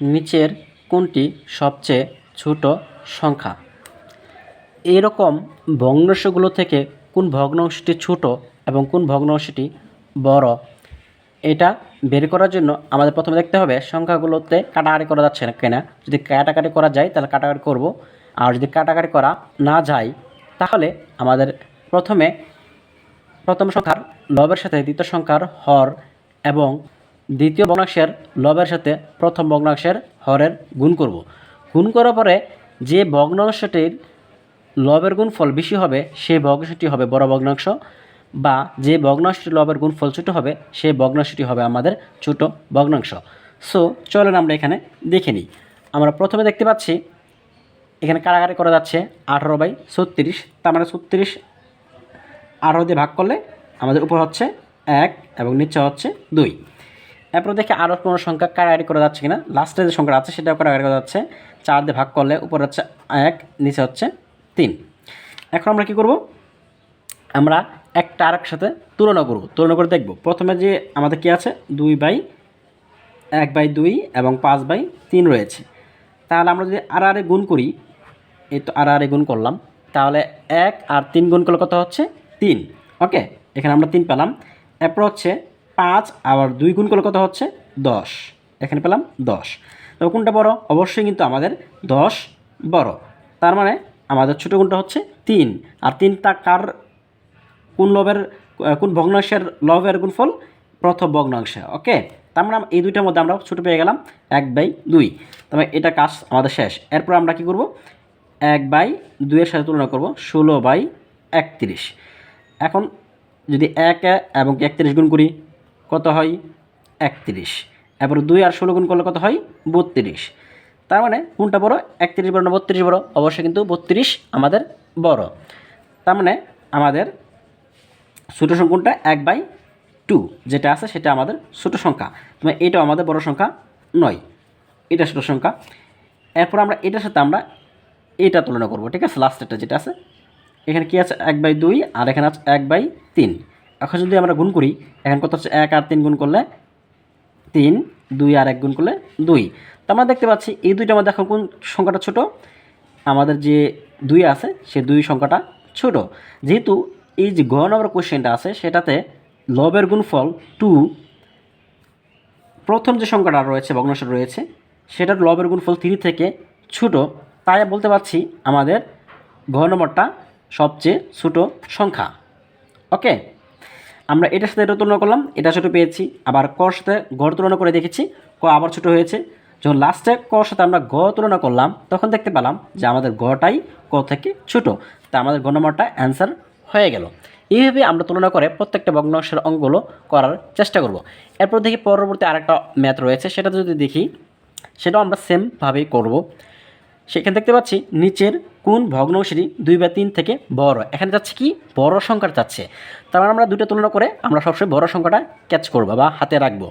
নিচের কোনটি সবচেয়ে ছোট সংখ্যা? এরকম ভগ্নাংশগুলো থেকে কোন ভগ্নাংশটি ছোট এবং কোন ভগ্নাংশটি বড়? এটা বের করার জন্য আমাদের প্রথমে দেখতে হবে সংখ্যাগুলোতে কাটাকাটি করা যাচ্ছে না কেনা। যদি কাটাকাটি করা যায়, তাহলে কাটাকাটি করব। আর যদি কাটাকাটি করা না যায়, তাহলে আমাদের প্রথমে প্রথম সংখ্যার লবের সাথে দ্বিতীয় সংখ্যার হর এবং দ্বিতীয় ভগ্নাংশের লবের সাথে প্রথম ভগ্নাংশের হরের গুণ করব। গুণ করার পরে যে ভগ্নাংশটির লবের গুণফল বেশি হবে সেই ভগ্নাংশটি হবে বড় ভগ্নাংশ বা যে ভগ্নাংশটি লবের গুণফল ছোটো হবে সেই ভগ্নাংশটি হবে আমাদের ছোট ভগ্নাংশ। সো চলেন আমরা এখানে দেখে নিই। আমরা প্রথমে দেখতে পাচ্ছি, এখানে কারাগারি করা যাচ্ছে আঠারো বাই ছত্রিশ। তার মানে ছত্রিশ আঠারো দিয়ে ভাগ করলে আমাদের উপর হচ্ছে এক এবং নিচে হচ্ছে দুই। এরপর দেখে আরও কোনো সংখ্যা কারাগারি করা যাচ্ছে কিনা। লাস্টে যে সংখ্যা আছে, সেটাও কারাগারি করা যাচ্ছে। চার দিয়ে ভাগ করলে উপর হচ্ছে এক, নিচে হচ্ছে তিন। এখন আমরা কি করব? আমরা একটা আর সাথে তুলনা করব। তুলনা করে দেখব। প্রথমে যে আমাদের কি আছে? দুই বাই এক বাই দুই এবং পাঁচ বাই তিন রয়েছে। তাহলে আমরা যদি আর আরে গুণ করি, এই তো আর আরে গুণ করলাম, তাহলে এক আর তিন গুণ করলে কত হচ্ছে? তিন। ওকে, এখানে আমরা তিন পেলাম। এরপর হচ্ছে পাঁচ, আবার দুই গুণ করলে কত হচ্ছে? দশ। এখানে পেলাম দশ। তবে কোনটা বড়? অবশ্যই কিন্তু আমাদের দশ বড়। তার মানে আমাদের ছোটো গুণটা হচ্ছে তিন। আর তিনটা কার কোন লবের কোন ভগ্নাংশের লবের গুণফল? প্রথম ভগ্নাংশে। ওকে? তার মানে এই দুইটার মধ্যে আমরা ছোটো পেয়ে গেলাম এক বাই দুই। তবে এটা কাজ আমাদের শেষ। এরপর আমরা কি করব? এক বাই দুইয়ের সাথে তুলনা করব। ষোলো বাই একত্রিশ। এখন যদি এক এবং একত্রিশ গুণ করি কত হয়? একত্রিশ। এরপর দুই আর ষোলো গুণ করলে কত হয়? বত্রিশ। তার মানে কোনটা বড়? একত্রিশ বড় না বত্রিশ বড়? অবশ্যই কিন্তু বত্রিশ আমাদের বড়। তার মানে আমাদের ছোটো সংখ্যাটা এক বাই টু যেটা আছে সেটা আমাদের ছোটো সংখ্যা। মানে এটাও আমাদের বড় সংখ্যা নয়। এটা ছোটো সংখ্যা। এরপর আমরা এটার সাথে আমরা এটা তুলনা করব, ঠিক আছে? লাস্টেরটা যেটা আছে। এখানে কি আছে? এক বাই দুই, আর এখানে আছে এক বাই তিন। এখন যদি আমরা গুণ করি, এখন কত হচ্ছে? এক আর তিন গুণ করলে তিন, দুই আর এক গুণ করলে দুই। তো আমরা দেখতে পাচ্ছি এই দুইটা মধ্যে এখন কোন সংখ্যাটা ছোট? আমাদের যে দুই আছে, সে দুই সংখ্যাটা ছোট। যেহেতু এই যে গ নম্বর কোশ্চেনটা আছে, সেটাতে লবের গুণফল টু, প্রথম যে সংখ্যাটা রয়েছে ভগ্নাংশ রয়েছে, সেটার লবের গুণফল থ্রি থেকে ছোট। তাই বলতে পারছি আমাদের ঘ নম্বরটা সবচেয়ে ছোট সংখ্যা। ওকে? আমরা এটার সাথে এটা তুলনা করলাম, এটা ছোটো পেয়েছি, আবার কর সাথে গড় তুলনা করে দেখেছি, ক আবার ছোটো হয়েছে। যখন লাস্টে কর সাথে আমরা গ তুলনা করলাম, তখন দেখতে পেলাম যে আমাদের গটাই ক থেকে ছোটো। তা আমাদের গ নম্বরটা অ্যান্সার হয়ে গেল। এইভাবে আমরা তুলনা করে প্রত্যেকটা ভগ্নাংশের অঙ্কগুলো করার চেষ্টা করব। এরপর দেখি পরবর্তী আরেকটা ম্যাথ রয়েছে সেটা যদি দেখি, সেটাও আমরা সেমভাবেই করব। সেখানে দেখতে পাচ্ছি, নিচের কোন ভগ্নাংশটি দুই বা তিন থেকে বড়? এখানে যাচ্ছে কি? বড় সংখ্যাটা যাচ্ছে। তার মানে আমরা দুটো তুলনা করে আমরা সবসময় বড় সংখ্যাটা ক্যাচ করব বা হাতে রাখব।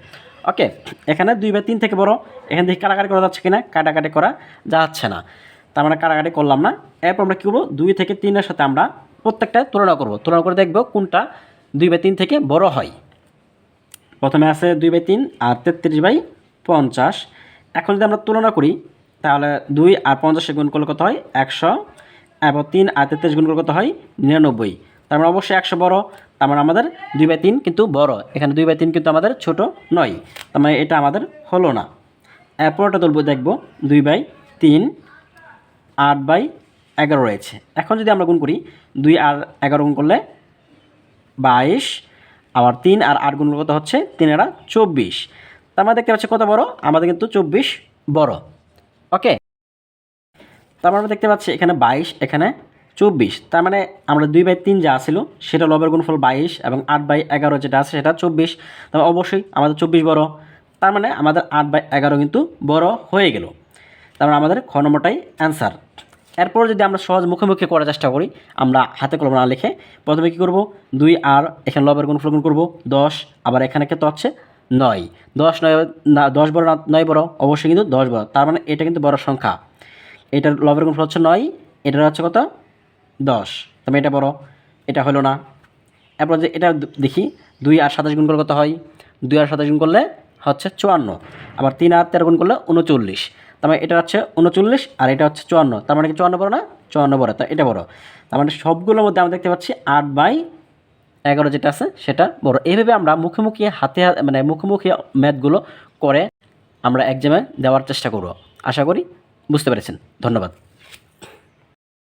ওকে, এখানে দুই বা তিন থেকে বড়। এখান থেকে কাটাকাটি করা যাচ্ছে কিনা? কাটাকাটি করা যাচ্ছে না। তার মানে কাটাকাটি করলাম না। এরপর আমরা কী করব? দুই থেকে তিনের সাথে আমরা প্রত্যেকটা তুলনা করব। তুলনা করে দেখব কোনটা দুই বাই তিন থেকে বড় হয়। প্রথমে আছে দুই বাই তিন আর তেত্রিশ বাই পঞ্চাশ। এখন যদি আমরা তুলনা করি তাহলে দুই আর পঞ্চাশে গুণ করলে কত হয়? একশো। এবং তিন আর তেত্রিশ গুণ করলে কত হয়? নিরানব্বই। তার মানে অবশ্যই একশো বড়। তার মানে আমাদের দুই বাই তিন কিন্তু বড়। এখানে দুই বাই তিন কিন্তু আমাদের ছোট নয়। তার মানে এটা আমাদের হলো না। এরপরটা তুলব, দেখব। দুই বাই তিন, আট বাই এগারো রয়েছে। এখন যদি আমরা গুণ করি, দুই আর এগারো গুণ করলে বাইশ। আবার তিন আর আট গুণ কত হচ্ছে? তিন এরা চব্বিশ। তার মানে দেখতে পাচ্ছি কত বড়? আমাদের কিন্তু চব্বিশ বড়। ওকে তারপর আমরা দেখতে পাচ্ছি এখানে বাইশ, এখানে চব্বিশ। তার মানে আমরা দুই বাই তিন যা ছিল, সেটা লবের গুণফল বাইশ এবং আট বাই এগারো যেটা আছে সেটা চব্বিশ। তারপর অবশ্যই আমাদের চব্বিশ বড়। তার মানে আমাদের আট বাই এগারো কিন্তু বড় হয়ে গেল। তার মানে আমাদের খ নম্বরটাই অ্যান্সার এরপর যদি আমরা সহজ মুখোমুখি করার চেষ্টা করি, আমরা হাতে কলম না লিখে প্রথমে কী করব? দুই আর এখানে লবের গুণফল গুণ করব, দশ। আবার এখানে কত হচ্ছে নয়। দশ নয়, না, দশ বড় নয় বড়, অবশ্যই কিন্তু দশ বড়। তার মানে এটা কিন্তু বড় সংখ্যা। এটার লবের গুণফল হচ্ছে নয়, এটার হচ্ছে কত? দশ। তবে এটা বড়, এটা হলো না। এরপর যে এটা দেখি, দুই আর সাতাশ গুণ করলে কত হয়? দুই আর সাতাশ গুণ করলে হচ্ছে চুয়ান্ন। আবার তিন আর তেরো গুণ করলে উনচল্লিশ। তার মানে এটা হচ্ছে উনচল্লিশ আর এটা হচ্ছে চুয়ান্ন। তার মানে কি চুয়ান্ন বড় না? চুয়ান্ন বড়। তা এটা বড়। তার মানে সবগুলোর মধ্যে আমরা দেখতে পাচ্ছি আট বাই এগারো যেটা আছে, সেটা বড়। এইভাবে আমরা মুখোমুখি হাতে মানে মুখোমুখি ম্যাথগুলো করে আমরা এক্সামে দেওয়ার চেষ্টা করব। আশা করি বুঝতে পেরেছেন। ধন্যবাদ।